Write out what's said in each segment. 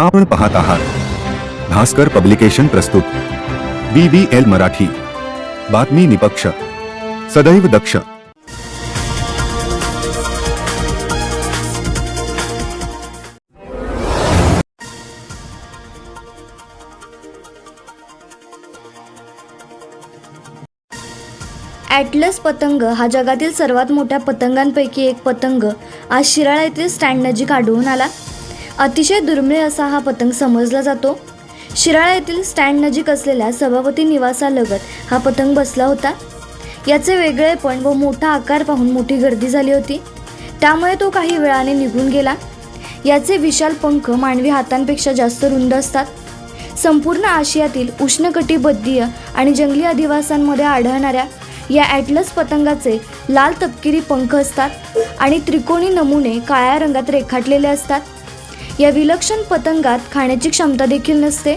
आपण पाहत आहात. भास्कर पब्लिकेशन प्रस्तुत. B B L Marathi. बातमी निपक्ष. सदैव दक्ष. ॲटलस पतंग हा जगातील सर्वात मोठ्या पतंगांपैकी एक पतंग आज शिराळा येथील स्टँड नजीक आढळून आला. अतिशय दुर्मिळ असा हा पतंग समजला जातो. शिराळा येथील स्टँड नजीक असलेल्या सभापती निवासालगत हा पतंग बसला होता. याचे वेगळेपण व मोठा आकार पाहून मोठी गर्दी झाली होती. त्यामुळे तो काही वेळाने निघून गेला. याचे विशाल पंख मानवी हातांपेक्षा जास्त रुंद असतात. संपूर्ण आशियातील उष्णकटिबद्धीय आणि जंगली अधिवासांमध्ये आढळणाऱ्या या ॲटलस पतंगाचे लाल तपकिरी पंख असतात आणि त्रिकोणी नमुने काळ्या रंगात रेखाटलेले असतात. या विलक्षण पतंगात खाण्याची क्षमता देखील नसते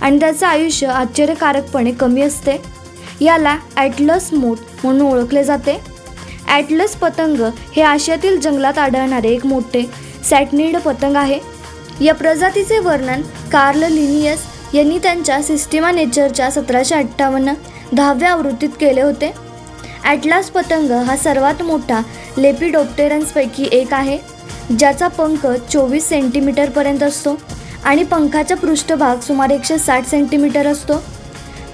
आणि त्याचं आयुष्य आश्चर्यकारकपणे कमी असते. याला ॲटलस मोट म्हणून ओळखले जाते. ॲटलस पतंग हे आशियातील जंगलात आढळणारे एक मोठे सॅटनिड पतंग आहे. या प्रजातीचे वर्णन कार्ल लिनियस यांनी त्यांच्या सिस्टिमा नेचरच्या सतराशे अठ्ठावन्न दहाव्या आवृत्तीत केले होते. ॲटलास पतंग हा सर्वात मोठा लेपिडोप्टेरन्सपैकी एक आहे. ज्याचा पंख चोवीस सेंटीमीटरपर्यंत असतो आणि पंखाचा पृष्ठभाग सुमारे एकशे साठ सेंटीमीटर असतो.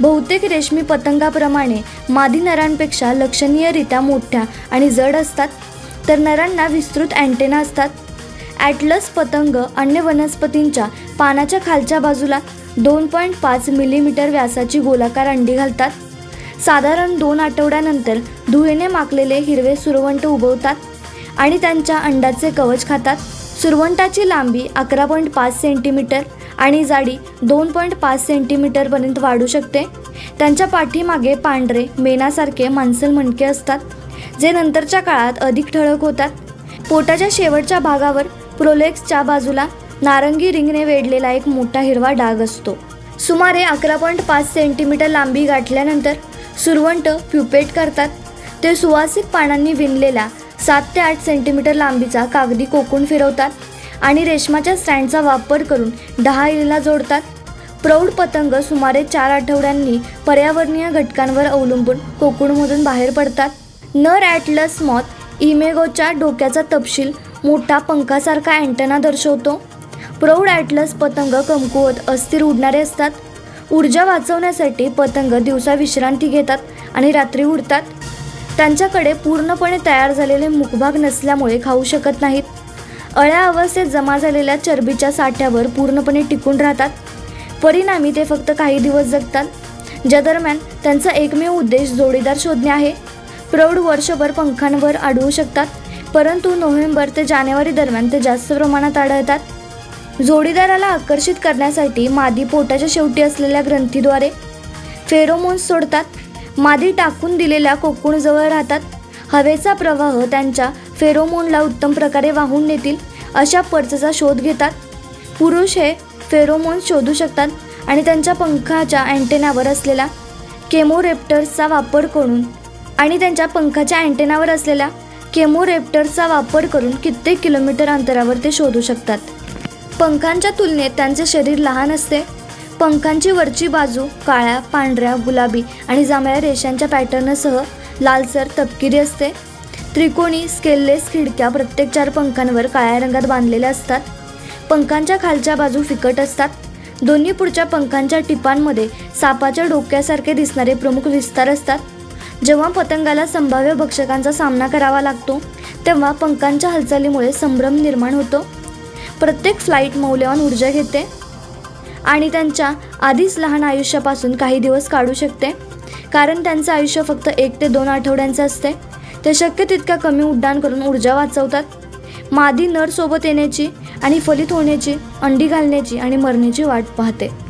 बहुतेक रेशमी पतंगाप्रमाणे मादी नरांपेक्षा लक्षणीयरित्या मोठ्या आणि जड असतात तर नरांना विस्तृत अँटेना असतात. ॲटलस पतंग अन्य वनस्पतींच्या पानाच्या खालच्या बाजूला दोन पॉईंट पाच मिलीमीटर व्यासाची गोलाकार अंडी घालतात. साधारण दोन आठवड्यानंतर धुळेने माकलेले हिरवे सुरवंट उगवतात. आणि त्यांच्या अंडाचे कवच खातात. सुरवंटाची लांबी अकरा पॉईंट पाच सेंटीमीटर आणि जाडी दोन पॉईंट पाच सेंटीमीटरपर्यंत वाढू शकते. त्यांच्या पाठीमागे पांढरे मेनासारखे मांसल मणके असतात जे नंतरच्या काळात अधिक ठळक होतात. पोटाच्या शेवटच्या भागावर प्रोलेक्सच्या बाजूला नारंगी रिंगने वेढलेला एक मोठा हिरवा डाग असतो. सुमारे अकरा पॉईंट पाच सेंटीमीटर लांबी गाठल्यानंतर सुरवंट प्युपेट करतात. ते सुवासिक पानांनी विणलेला सात ते आठ सेंटीमीटर लांबीचा कागदी कोकून फिरवतात आणि रेशमाच्या स्टँडचा वापर करून दहा इलीला जोडतात. प्रौढ पतंग सुमारे चार आठवड्यांनी पर्यावरणीय घटकांवर अवलंबून कोकूणमधून बाहेर पडतात. नर ॲटलस मॉथ इमेगोच्या डोक्याचा तपशील मोठा पंखासारखा अँटना दर्शवतो. प्रौढ ॲटलस पतंग कमकुवत अस्थिर उडणारे असतात. ऊर्जा वाचवण्यासाठी पतंग दिवसा विश्रांती घेतात आणि रात्री उडतात. त्यांच्याकडे पूर्णपणे तयार झालेले मुखभाग नसल्यामुळे खाऊ शकत नाहीत. अळ्या अवस्थेत जमा झालेल्या चरबीच्या साठ्यावर पूर्णपणे टिकून राहतात. परिणामी ते फक्त काही दिवस जगतात. ज्या दरम्यान त्यांचा एकमेव उद्देश जोडीदार शोधणे आहे. प्रौढ वर्षभर पंखांवर आढळू शकतात परंतु नोव्हेंबर ते जानेवारी दरम्यान ते जास्त प्रमाणात आढळतात. जोडीदाराला आकर्षित करण्यासाठी मादी पोटाच्या शेवटी असलेल्या ग्रंथीद्वारे फेरोमोन्स सोडतात. मादी टाकून दिलेल्या कोकूणजवळ राहतात. हवेचा प्रवाह त्यांच्या फेरोमोनला उत्तम प्रकारे वाहून नेतील अशा पर्चचा शोध घेतात. पुरुष हे फेरोमोन शोधू शकतात आणि त्यांच्या पंखाच्या अँटेनावर असलेला केमोरेप्टर्सचा वापर करून आणि त्यांच्या पंखाच्या अँटेनावर असलेल्या केमोरेप्टर्सचा वापर करून कित्येक किलोमीटर अंतरावर ते शोधू शकतात. पंखांच्या तुलनेत त्यांचे शरीर लहान असते. पंखांची वरची बाजू काळ्या पांढऱ्या गुलाबी आणि जांभळ्या रेषांच्या पॅटर्नसह लालसर तपकिरी असते. त्रिकोणी स्केललेस खिडक्या प्रत्येक चार पंखांवर काळ्या रंगात बांधलेल्या असतात. पंखांच्या खालच्या बाजू फिकट असतात. दोन्ही पुढच्या पंखांच्या टिपांमध्ये सापाच्या डोक्यासारखे दिसणारे प्रमुख विस्तार असतात. जेव्हा पतंगाला संभाव्य भक्षकांचा सामना करावा लागतो तेव्हा पंखांच्या हालचालीमुळे संभ्रम निर्माण होतो. प्रत्येक फ्लाईट मौल्यवान ऊर्जा घेते. आणि त्यांच्या आधीच लहान आयुष्यापासून काही दिवस काढू शकते. कारण त्यांचं आयुष्य फक्त एक ते दोन आठवड्यांचं असते. ते शक्य तितक्या कमी उड्डाण करून ऊर्जा वाचवतात. मादी नर सोबत येण्याची आणि फलित होण्याची अंडी घालण्याची आणि मरण्याची वाट पाहते.